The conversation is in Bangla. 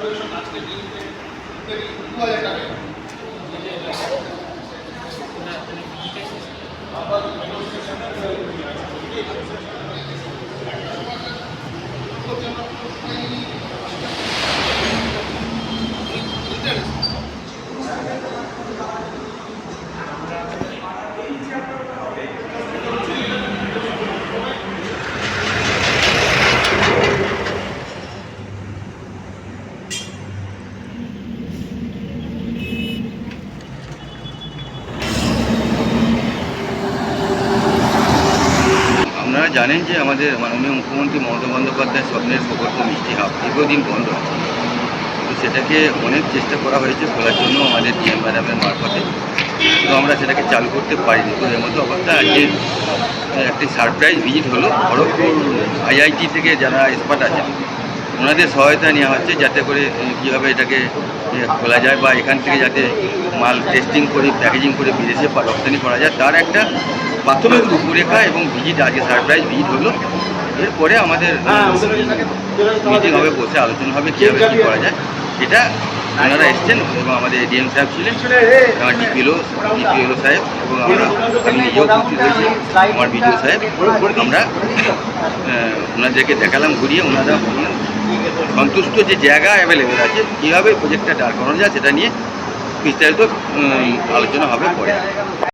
No hay que hacer más que vivir. আপনারা জানেন যে আমাদের মাননীয় মুখ্যমন্ত্রী মমতা বন্দ্যোপাধ্যায় স্বপ্নের প্রকল্প মিষ্টি হাব দীর্ঘদিন বন্ধ আছে। তো সেটাকে অনেক চেষ্টা করা হয়েছে খোলার জন্য আমাদের ডিএম ম্যাডামের মারফতে। তো আমরা সেটাকে চালু করতে পারিনি। তো এর মতো অবস্থা আজকে একটি সারপ্রাইজ ভিজিট হলো খড়গপুর আইআইটি থেকে যারা এক্সপার্ট আছেন, ওনাদের সহায়তা নেওয়া হচ্ছে যাতে করে কীভাবে এটাকে খোলা যায় বা এখান থেকে যাতে মাল টেস্টিং করে প্যাকেজিং করে বিদেশে রপ্তানি করা যায়। তার একটা প্রাথমিক রূপরেখা এবং ভিজিট আজকে সারপ্রাইজ ভিজিট হলো। এরপরে আমাদের মিটিং হবে বসে আলোচনা হবে কীভাবে কী করা যায়। এটা ওনারা এসছেন এবং আমাদের এডিএম সাহেব ছিলেন আমার ডিপিএলও ডিপিএলও সাহেব এবং আমরা আমি নিজেও উপস্থিত হয়েছি আমার বিডিও সাহেব। আমরা ওনাদেরকে দেখালাম ঘুরিয়ে ওনারা সন্তুষ্ট যে জায়গা অ্যাভেলেবেল আছে কীভাবে প্রজেক্টটা দাঁড় করানো যায় সেটা নিয়ে বিস্তারিত আলোচনা হবে পরে।